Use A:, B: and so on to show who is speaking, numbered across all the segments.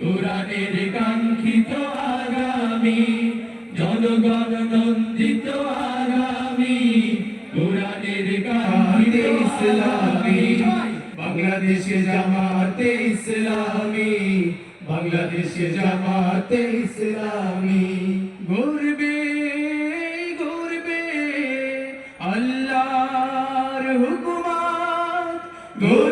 A: কোরআনের কাঙ্ক্ষিত আগামী জনগণ নন্দিত আগামী কোরআনের কাঙ্ক্ষিত ইসলামী বাংলাদেশে জামাতে ইসলামী বাংলাদেশে জামাতে ইসলামী। গর্বে গর্বে আল্লাহর হুকুমাত গর্বে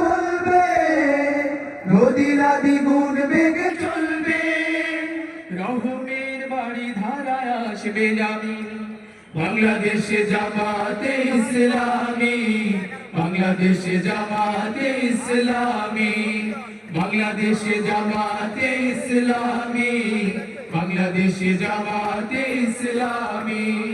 A: বলবে নদীরা দ্বিগুণ বেগে চলবে। রহমের বাড়ি ধারায় আসবে বাংলাদেশে জামাতে ইসলামী, বাংলাদেশে জামাতে ইসলামী, বাংলাদেশে জামাতে ইসলামী, বাংলাদেশে জামাতে ইসলামী।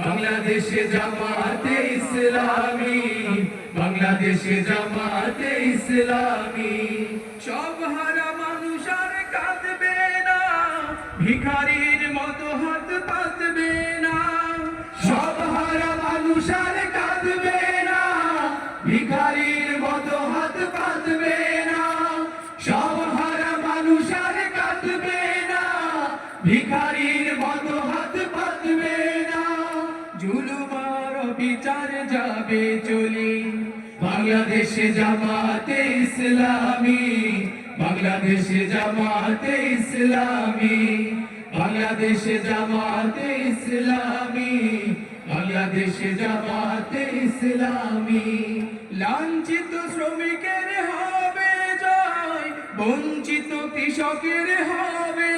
A: বাংলাদেশে জামাতে ইসলামী, বাংলাদেশে জামাতে ইসলামী। সব হারা মানুষ আর কাঁদবে না, ভিখারির মতো হাত পাতবে না। সব হারা মানুষ আর কাঁদবে না, ভিখারির মতো হাত পাতবে না। সব হারা মানুষ আর কাঁদবে না, ভিখারির মতো বিচার যাবে চলি। বাংলাদেশে জামাতে ইসলামী, বাংলাদেশে জামাতে ইসলামী, বাংলাদেশে জামাতে ইসলামী, বাংলাদেশে জামাতে ইসলামী। লাঞ্ছিত শ্রমিকের হবে জয়, বঞ্চিত কৃষকের হবে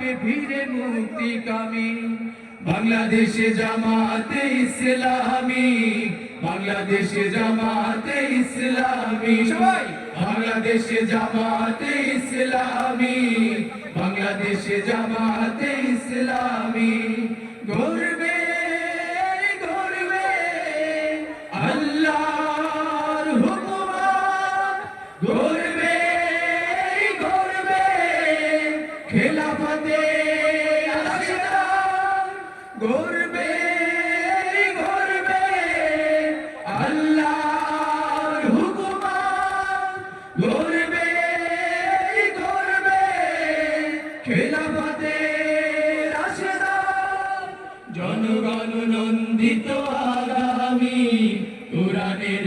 A: পাবে ফিরে মুক্তি কামী। বাংলাদেশে জামাতে ইসলামী। বাংলাদেশে জামাতে ইসলামী। সবাই! বাংলাদেশে জামাতে ইসলামী। বাংলাদেশে জামাতে ইসলামী। গর্বে গর্বে আল্লাহর গর্বে খেলাফতে রাশেদা জনগণ নন্দিত আগামী কোরআনের